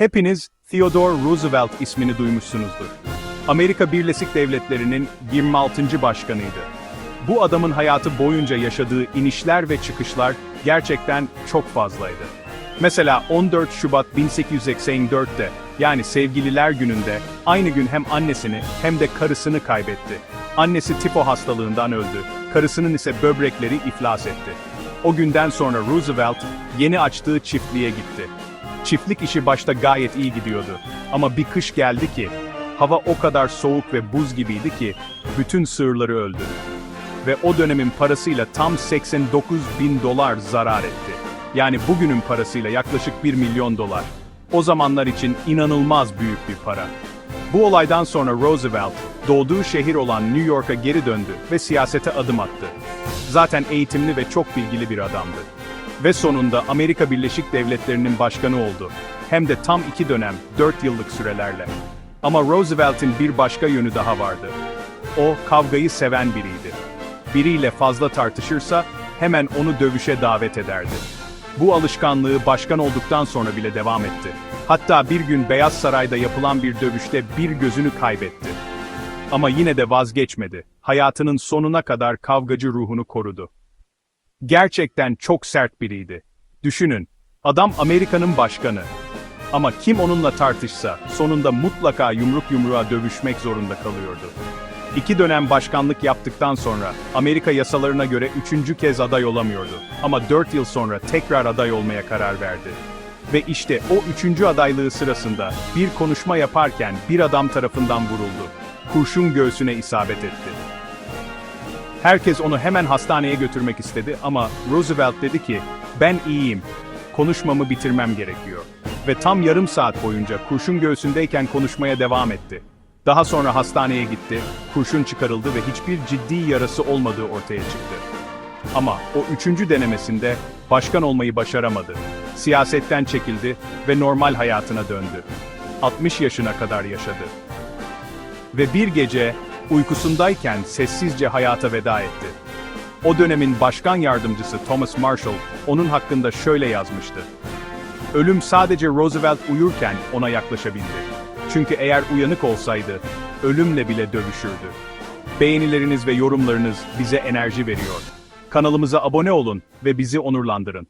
Hepiniz Theodore Roosevelt ismini duymuşsunuzdur. Amerika Birleşik Devletleri'nin 26. başkanıydı. Bu adamın hayatı boyunca yaşadığı inişler ve çıkışlar gerçekten çok fazlaydı. Mesela 14 Şubat 1884'te yani Sevgililer Günü'nde aynı gün hem annesini hem de karısını kaybetti. Annesi tifo hastalığından öldü, karısının ise böbrekleri iflas etti. O günden sonra Roosevelt yeni açtığı çiftliğe gitti. Çiftlik işi başta gayet iyi gidiyordu. Ama bir kış geldi ki, hava o kadar soğuk ve buz gibiydi ki, bütün sığırları öldü. Ve o dönemin parasıyla tam 89 bin dolar zarar etti. Yani bugünün parasıyla yaklaşık 1 milyon dolar. O zamanlar için inanılmaz büyük bir para. Bu olaydan sonra Roosevelt, doğduğu şehir olan New York'a geri döndü ve siyasete adım attı. Zaten eğitimli ve çok bilgili bir adamdı. Ve sonunda Amerika Birleşik Devletleri'nin başkanı oldu. Hem de tam iki dönem, dört yıllık sürelerle. Ama Roosevelt'in bir başka yönü daha vardı. O, kavgayı seven biriydi. Biriyle fazla tartışırsa, hemen onu dövüşe davet ederdi. Bu alışkanlığı başkan olduktan sonra bile devam etti. Hatta bir gün Beyaz Saray'da yapılan bir dövüşte bir gözünü kaybetti. Ama yine de vazgeçmedi. Hayatının sonuna kadar kavgacı ruhunu korudu. Gerçekten çok sert biriydi. Düşünün, adam Amerika'nın başkanı. Ama kim onunla tartışsa, sonunda mutlaka yumruk yumruğa dövüşmek zorunda kalıyordu. İki dönem başkanlık yaptıktan sonra, Amerika yasalarına göre üçüncü kez aday olamıyordu. Ama dört yıl sonra tekrar aday olmaya karar verdi. Ve işte o üçüncü adaylığı sırasında, bir konuşma yaparken bir adam tarafından vuruldu. Kurşun göğsüne isabet etti. Herkes onu hemen hastaneye götürmek istedi ama Roosevelt dedi ki, ben iyiyim, konuşmamı bitirmem gerekiyor. Ve tam yarım saat boyunca kurşun göğsündeyken konuşmaya devam etti. Daha sonra hastaneye gitti, kurşun çıkarıldı ve hiçbir ciddi yarası olmadığı ortaya çıktı. Ama o üçüncü denemesinde başkan olmayı başaramadı. Siyasetten çekildi ve normal hayatına döndü. 60 yaşına kadar yaşadı. Ve bir gece uykusundayken sessizce hayata veda etti. O dönemin başkan yardımcısı Thomas Marshall onun hakkında şöyle yazmıştı. Ölüm sadece Roosevelt uyurken ona yaklaşabildi. Çünkü eğer uyanık olsaydı, ölümle bile dövüşürdü. Beğenileriniz ve yorumlarınız bize enerji veriyor. Kanalımıza abone olun ve bizi onurlandırın.